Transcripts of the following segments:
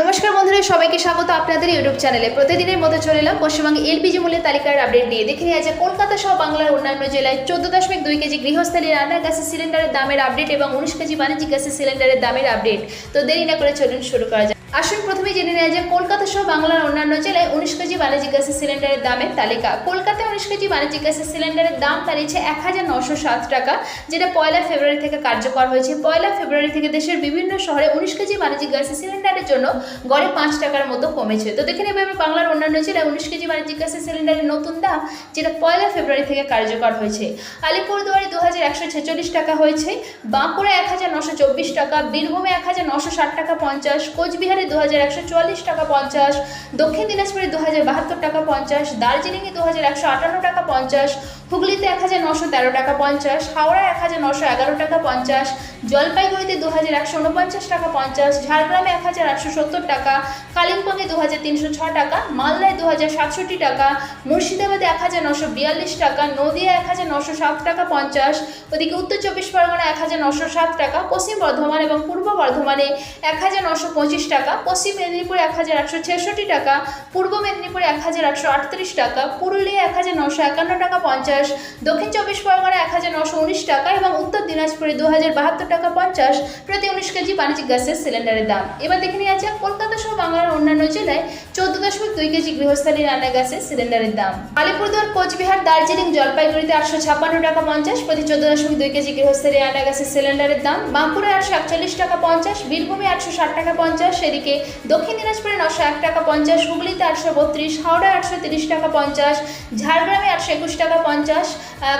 নমস্কার বন্ধুরা, সবাইকে স্বাগত আপনাদের ইউটিউব চ্যানেলে। প্রতিদিনের মতো চলে এলাম পশ্চিমবঙ্গে এলপিজি মূল্যের তালিকার আপডেট নিয়ে। দেখে নিয়ে আছে কলকাতা সহ বাংলার অন্যান্য জেলায় চোদ্দ দশমিক দুই কেজি গৃহস্থলী রান্নার গ্যাসের সিলিন্ডারের দামের আপডেট এবং উনিশ কেজি বাণিজ্যিক গ্যাসের সিলিন্ডারের দামের আপডেট তো দেরি না করে চলুন শুরু করা যাক। আসুন প্রথমে জেনে নেওয়া যায় কলকাতা সহ বাংলার অন্যান্য জেলায় উনিশ কেজি বাণিজ্যিক গ্যাসের সিলিন্ডারের দামের তালিকা। কলকাতায় উনিশ কেজি বাণিজ্যিক গ্যাসের সিলিন্ডারের দাম দাঁড়িয়েছে এক হাজার নশো সাত টাকা, যেটা পয়লা ফেব্রুয়ারি থেকে কার্যকর হয়েছে। পয়লা ফেব্রুয়ারি থেকে দেশের বিভিন্ন শহরে উনিশ কেজি বাণিজ্যিক গ্যাসের সিলিন্ডারের জন্য গড়ে পাঁচ টাকার মতো কমেছে। তো দেখে নেবে আমি বাংলার অন্যান্য জেলায় উনিশ কেজি বাণিজ্যিক গ্যাসের সিলিন্ডারের নতুন দাম, যেটা পয়লা ফেব্রুয়ারি থেকে কার্যকর হয়েছে। আলিপুরদুয়ারে দু হাজার একশো ছেচল্লিশ টাকা হয়েছে বাঁকুড়া এক হাজার নশো চব্বিশ টাকা, বীরভূমে এক হাজার নশো ষাট টাকা পঞ্চাশ, কোচবিহারে দু একশো চুয়াল্লিশ টাকা পঞ্চাশ, দক্ষিণ দিনাজপুরে দু বাহাত্তর টাকা পঞ্চাশ, দার্জিলিংয়ে দু একশো আটান্ন টাকা পঞ্চাশ হুগলিতে এক হাজার নশো তেরো টাকা পঞ্চাশ হাওড়া এক হাজার নশো এগারো টাকা পঞ্চাশ জলপাইগুড়িতে দু হাজার একশো উনপঞ্চাশ টাকা পঞ্চাশ ঝাড়গ্রামে এক হাজার আটশো সত্তর টাকা কালিম্পংয়ে দু হাজার তিনশো ছ টাকা মালদায় দু হাজার সাতষট্টি টাকা মুর্শিদাবাদে এক হাজার নশো বিয়াল্লিশ টাকা নদিয়া এক হাজার নশো সাত টাকা পঞ্চাশ ওদিকে উত্তর চব্বিশ পরগনা এক হাজার নশো সাত টাকা পশ্চিম বর্ধমান এবং পূর্ব বর্ধমানে এক হাজার নশো পঁচিশ টাকা পশ্চিম মেদিনীপুরে এক হাজার একশো ছেষট্টি টাকা পূর্ব মেদিনীপুরে এক হাজার একশো আটত্রিশ টাকা পুরুলিয়া এক হাজার নশো একান্ন টাকা পঞ্চাশ, দক্ষিণ চব্বিশ পরগনা এক হাজার নশো উনিশ টাকা এবং উত্তর দিনাজপুরে দু হাজার বাহাত্তর টাকা পঞ্চাশ, প্রতি উনিশ কেজি বাণিজ্যিক গ্যাসের সিলিন্ডারের দাম। এবার দেখে নিয়ে আছে কলকাতা সহ বাংলার অন্যান্য জেলায় চোদ্দ দশমিক দুই কেজি গৃহস্থালী রান্না গ্যাসের সিলিন্ডারের দাম। আলিপুরদুয়ার, কোচবিহার, দার্জিলিং জলপাইগুড়িতে আটশো ছাপ্পান্ন টাকা পঞ্চাশ, প্রতি চোদ্দ দশমিক দুই কেজি গৃহস্থালী রান্না গ্যাসের সিলিন্ডারের দাম। বাঁকুড়ে আটশো একচল্লিশ টাকা পঞ্চাশ, বীরভূমে আটশো ষাট টাকা পঞ্চাশ সেদিকে দক্ষিণ দিনাজপুরে নশো এক টাকা পঞ্চাশ, হুগলিতে আটশো বত্রিশ, হাওড়ায় আটশো তিরিশ টাকা পঞ্চাশ, ঝাড়গ্রামে আটশো একুশ টাকা পঞ্চাশ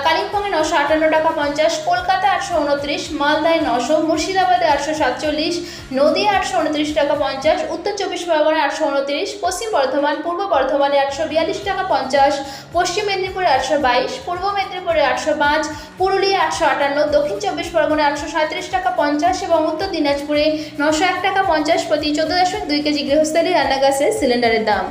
কালিম্পংয়ে নশো আটান্ন টাকা পঞ্চাশ কলকাতা আটশো উনত্রিশ, মালদায় নশো, মুর্শিদাবাদে আটশো সাতচল্লিশ নদিয়া আটশো উনত্রিশ টাকা পঞ্চাশ, উত্তর চব্বিশ পরগনায় আটশো উনত্রিশ, পশ্চিম বর্ধমান, পূর্ব বর্ধমানে আটশো বিয়াল্লিশ টাকা পঞ্চাশ, পশ্চিম মেদিনীপুরে আটশো বাইশ, পূর্ব মেদিনীপুরে আটশো পাঁচ পুরুলিয়া আটশো আটান্ন, দক্ষিণ চব্বিশ পরগনায় আটশো সাঁত্রিশ টাকা পঞ্চাশ এবং উত্তর দিনাজপুরে নশো এক টাকা পঞ্চাশ প্রতি চোদ্দ দশমিক দুই কেজি গৃহস্থলী রান্নাগ্যাসের সিলিন্ডারের দাম।